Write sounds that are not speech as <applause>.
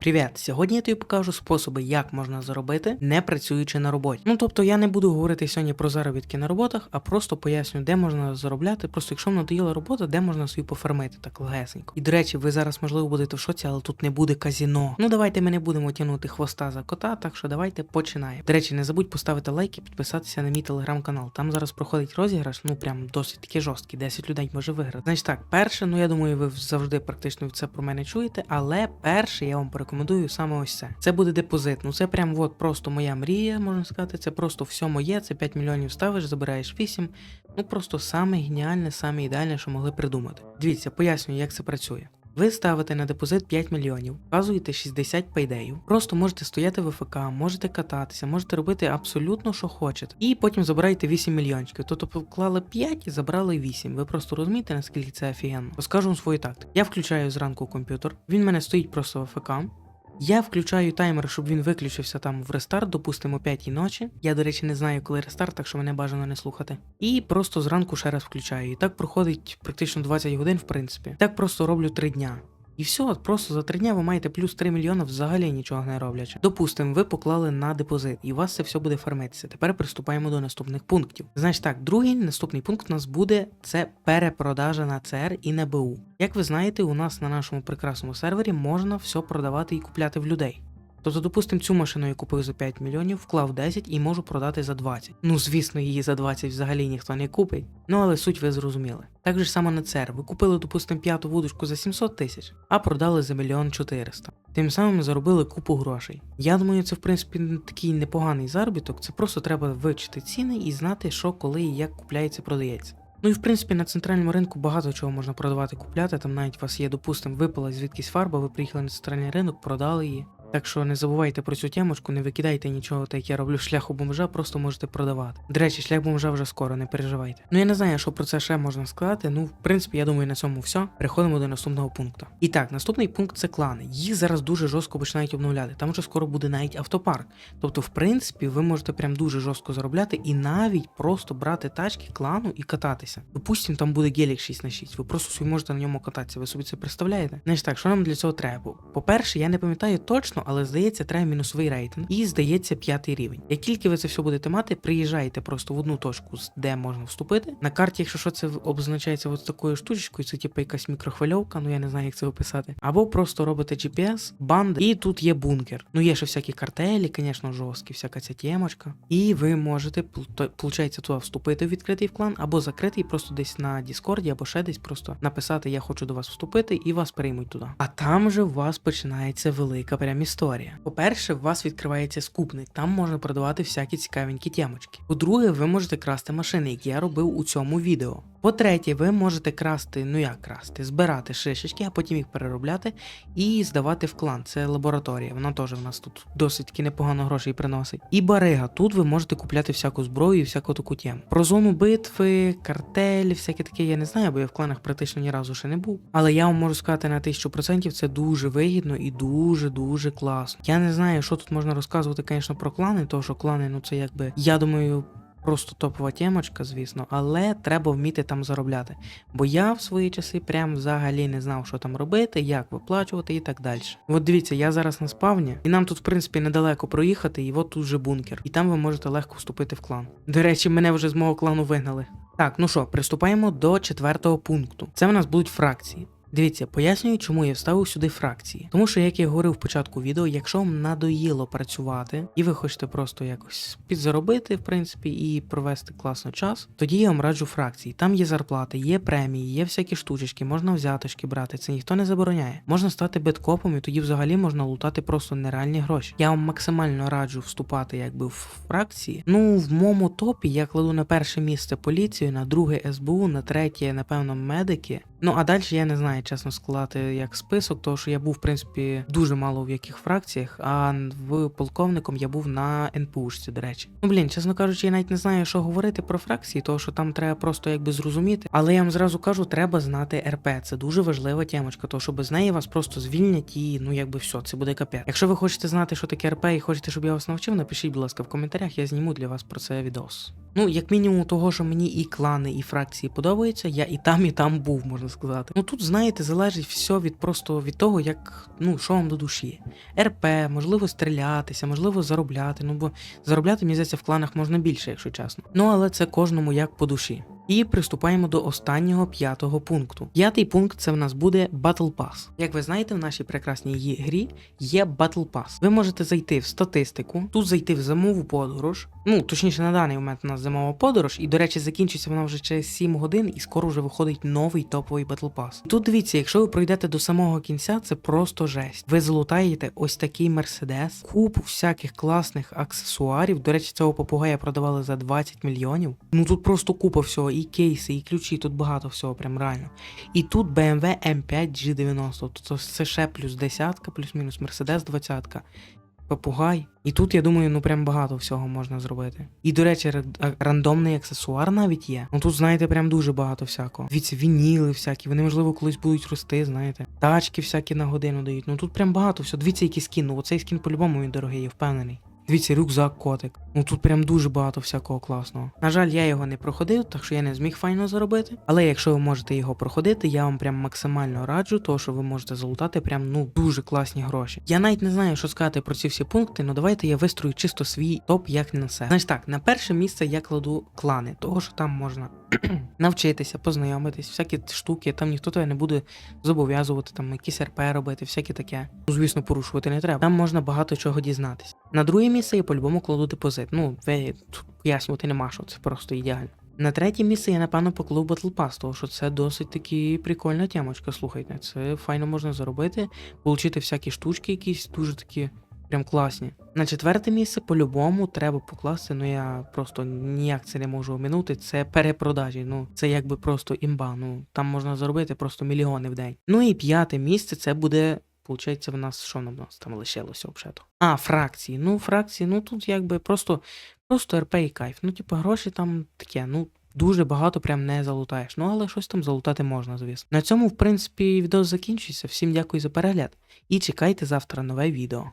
Привіт! Сьогодні я тобі покажу способи, як можна заробити, не працюючи на роботі. Ну тобто я не буду говорити сьогодні про заробітки на роботах, а просто поясню, де можна заробляти. Просто якщо надоїла робота, де можна собі пофармити так легесенько. І до речі, ви зараз можливо будете в шоці, але тут не буде казіно. Ну давайте ми не будемо тягнути хвоста за кота, так що давайте починаємо. До речі, не забудь поставити лайк і підписатися на мій телеграм-канал. Там зараз проходить розіграш, ну прям досить таки жорсткий, 10 людей може виграти. Значить так, перше, ну я думаю, ви завжди практично це про мене чуєте, але перше я вам порекомендую саме ось це. Це буде депозит. Ну це прям от просто моя мрія, можна сказати. Це просто все моє. Це 5 мільйонів ставиш, забираєш 8. Ну просто саме геніальне, саме ідеальне, що могли придумати. Дивіться, пояснюю, як це працює. Ви ставите на депозит 5 мільйонів, вказуєте 60 пейдеїв. Просто можете стояти в ФК, можете кататися, можете робити абсолютно що хочете. І потім забираєте 8 мільйончиків. Тобто вклали 5 і забрали 8. Ви просто розумієте, наскільки це офігенно. Розкажу вам свою тактику. Я включаю зранку комп'ютер, він в мене стоїть просто в ФК. Я включаю таймер, щоб він виключився там в рестарт, допустимо, о 5 ночі. Я, до речі, не знаю, коли рестарт, так що мене бажано не слухати. І просто зранку ще раз включаю. І так проходить практично 20 годин, в принципі. Так просто роблю 3 дня. І все, просто за три дня ви маєте плюс 3 мільйони взагалі нічого не роблячи. Допустимо, ви поклали на депозит, і у вас це все буде фармитися. Тепер приступаємо до наступних пунктів. Значить так, другий наступний пункт у нас буде це перепродажа на ЦР і на БУ. Як ви знаєте, у нас на нашому прекрасному сервері можна все продавати і купляти в людей. Тобто, допустимо, цю машину я купив за 5 мільйонів, вклав 10 і можу продати за 20. Ну, звісно, її за 20 взагалі ніхто не купить. Ну але суть ви зрозуміли. Так же само на ЦР. Ви купили, допустимо, п'яту вудочку за 700 тисяч, а продали за мільйон 400. Тим самим заробили купу грошей. Я думаю, це в принципі такий непоганий заробіток. Це просто треба вивчити ціни і знати, що коли і як купляється, продається. Ну і в принципі на центральному ринку багато чого можна продавати, купляти. Там навіть у вас є, допустимо, випала звідкись фарба, ви приїхали на центральний ринок, продали її. Так що не забувайте про цю темочку, не викидайте нічого, так як я роблю шляху бомжа, просто можете продавати. До речі, шлях бомжа вже скоро, не переживайте. Ну я не знаю, що про це ще можна сказати. Ну, в принципі, я думаю, на цьому все. Переходимо до наступного пункту. І так, наступний пункт це клани. Їх зараз дуже жорстко починають обновляти. Там вже скоро буде навіть автопарк. Тобто, в принципі, ви можете прям дуже жорстко заробляти і навіть просто брати тачки клану і кататися. Допустим, там буде гелік 6 на 6 Ви просто собі можете на ньому кататися. Ви собі це представляєте? Значить так, що нам для цього треба? По-перше, я не пам'ятаю точно, але здається, треба мінусовий рейтинг і здається п'ятий рівень. Як тільки ви це все будете мати, приїжджаєте просто в одну точку, де можна вступити. На карті, якщо що, це обозначається от такою штучкою, це типу якась мікрохвильовка, ну я не знаю, як це описати. Або просто робите GPS, банд, і тут є бункер. Ну є ще всякі картелі, звісно, жорсткі, всяка ця темочка. І ви можете, виходить, туди вступити в відкритий клан, або закритий, просто десь на Діскорді, або ще десь просто написати Я хочу до вас вступити, і вас приймуть туди. А там же у вас починається велика прям історія. По-перше, у вас відкривається скупник, там можна продавати всякі цікавенькі темочки. По-друге, ви можете красти машини, які я робив у цьому відео. По-третє, ви можете красти, ну як красти, збирати шишечки, а потім їх переробляти і здавати в клан. Це лабораторія. Вона теж в нас тут досить непогано грошей приносить. І барига. Тут ви можете купляти всяку зброю і всяку таку тему. Про зону битви, картелі, всяке таке я не знаю, бо я в кланах практично ні разу ще не був. Але я вам можу сказати на 1000% це дуже вигідно і дуже дуже класно. Я не знаю, що тут можна розказувати, звісно, про клани, тому що клани, ну це якби я думаю. Просто топова темочка, звісно, але треба вміти там заробляти. Бо я в свої часи прям взагалі не знав, що там робити, як виплачувати і так далі. От дивіться, я зараз на спавні, і нам тут, в принципі, недалеко проїхати, і от тут же бункер. І там ви можете легко вступити в клан. До речі, мене вже з мого клану вигнали. Так, ну що, приступаємо до четвертого пункту. Це в нас будуть фракції. Дивіться, пояснюю, чому я вставив сюди фракції. Тому що, як я говорив в початку відео, якщо вам надоїло працювати, і ви хочете просто якось підзаробити, в принципі, і провести класно час, тоді я вам раджу фракції. Там є зарплати, є премії, є всякі штучечки, можна взяточки брати, це ніхто не забороняє. Можна стати беткопом, і тоді взагалі можна лутати просто нереальні гроші. Я вам максимально раджу вступати якби в фракції. Ну, в моєму топі я кладу на перше місце поліцію, на друге СБУ, на третє, напевно, медики. Ну а далі я не знаю, чесно сказати, як список, тому що я був, в принципі, дуже мало в яких фракціях, а в полковником я був на НПУшці, до речі. Ну блін, чесно кажучи, я навіть не знаю, що говорити про фракції, тому що там треба просто якби зрозуміти. Але я вам зразу кажу, треба знати РП. Це дуже важлива темочка, тому що без неї вас просто звільнять і ну якби все, це буде капець. Якщо ви хочете знати, що таке РП, і хочете, щоб я вас навчив, напишіть, будь ласка, в коментарях, я зніму для вас про це відос. Ну, як мінімум, того, що мені і клани, і фракції подобаються, я і там, і там був, можна сказати. Ну тут, знаєте, залежить все від просто від того, як ну що вам до душі. РП, можливо, стрілятися, можливо, заробляти. Ну бо заробляти, мені здається, в кланах можна більше, якщо чесно. Ну але це кожному як по душі. І приступаємо до останнього п'ятого пункту. П'ятий пункт це в нас буде Battle Pass. Як ви знаєте, в нашій прекрасній грі є Battle Pass. Ви можете зайти в статистику, тут зайти в зимову подорож. Ну, точніше, на даний момент у нас зимова подорож, і, до речі, закінчиться вона вже через 7 годин, і скоро вже виходить новий топовий Battle Pass. Тут дивіться, якщо ви пройдете до самого кінця, це просто жесть. Ви залутаєте ось такий мерседес, купу всяких класних аксесуарів. До речі, цього попугая продавали за 20 мільйонів. Ну тут просто купа всього, і кейси, і ключі, тут багато всього, прям реально. І тут BMW M5 G90, тобто це ще плюс десятка, плюс-мінус Mercedes 20 Попугай. І тут, я думаю, ну прям багато всього можна зробити. І, до речі, рандомний аксесуар навіть є. Ну тут, знаєте, прям дуже багато всякого. Дивіться, вініли всякі, вони, можливо, колись будуть рости, знаєте. Тачки всякі на годину дають. Ну тут прям багато всього. Дивіться, який скін. Ну оцей скін по-любому він дорогий, я впевнений. Дивіться, рюкзак котик. Ну тут прям дуже багато всякого класного. На жаль, я його не проходив, так що я не зміг файно заробити. Але якщо ви можете його проходити, я вам прям максимально раджу, то що ви можете залутати прям ну дуже класні гроші. Я навіть не знаю, що сказати про ці всі пункти, але давайте я вистрою чисто свій топ як на все. Значить так, на перше місце я кладу клани, того що там можна <clears throat> навчитися, познайомитись, всякі штуки, там ніхто тебе не буде зобов'язувати, там якісь РП робити, всяке таке. Ну, звісно, порушувати не треба. Там можна багато чого дізнатися. На друге місце я по-любому кладу депозит. Ну, ви тут пояснювати нема, що це просто ідеально. На третє місце я напевно поклав Battle Pass, тому що це досить таки прикольна темочка. Слухайте, це файно можна заробити, отримати всякі штучки, якісь дуже такі прям класні. На четверте місце по-любому треба покласти. Ну я просто ніяк це не можу оминути. Це перепродажі. Ну це якби просто імба. Ну там можна заробити просто мільйони в день. Ну і п'яте місце це буде. Получається, в нас що на нас там лишилося взагалі? А, фракції. Ну, фракції, ну тут якби просто, просто РП і кайф. Ну, типу, гроші там таке, ну. Дуже багато прям не залутаєш. Ну, але щось там залутати можна, звісно. На цьому, в принципі, відео закінчується. Всім дякую за перегляд і чекайте завтра нове відео.